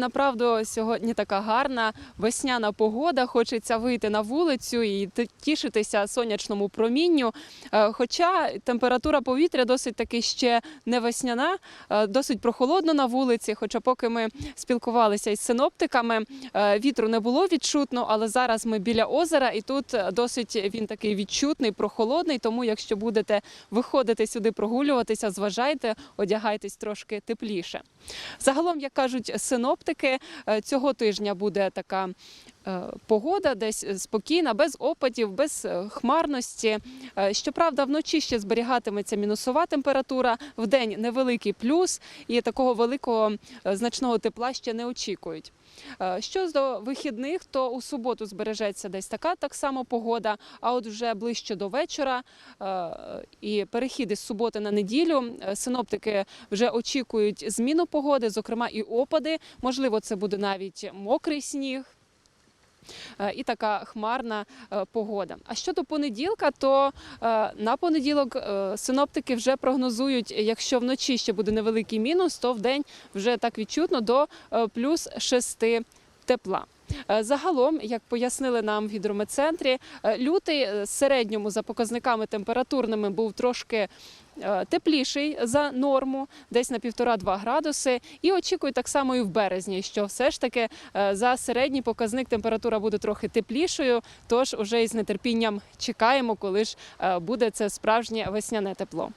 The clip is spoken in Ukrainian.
Направду сьогодні така гарна весняна погода. Хочеться вийти на вулицю і тішитися сонячному промінню. Е, Хоча температура повітря досить таки ще не весняна, е, досить прохолодно на вулиці. Хоча, поки ми спілкувалися із синоптиками, е, вітру не було відчутно, але зараз ми біля озера, і тут досить він такий відчутний, прохолодний. Тому, якщо будете виходити сюди прогулюватися, зважайте, одягайтесь трошки тепліше. Загалом, як кажуть синоптики, е, цього тижня буде така погода, десь е, спокійна, без опадів, без е, хмарності. Е, Щоправда, вночі ще зберігатиметься мінусова температура, вдень невеликий плюс, і такого великого е, значного тепла ще не очікують. Е, Що до вихідних, то у суботу збережеться десь така так само погода. А от вже ближче до вечора е, і перехід із суботи на неділю е, синоптики вже очікують зміну погоди, зокрема і опади. Можливо, це буде навіть мокрий сніг. Е, І така хмарна е, погода. А щодо понеділка, то е, на понеділок синоптики вже прогнозують, якщо вночі ще буде невеликий мінус, то в день вже так відчутно до плюс 6 тепла. Е, Загалом, як пояснили нам в гідрометцентрі, е, лютий е, середньому за показниками температурними був трошки тепліший за норму, десь на 1,5-2 градуси. І очікують так само і в березні, що все ж таки за середній показник температура буде трохи теплішою. Тож уже із нетерпінням чекаємо, коли ж буде це справжнє весняне тепло.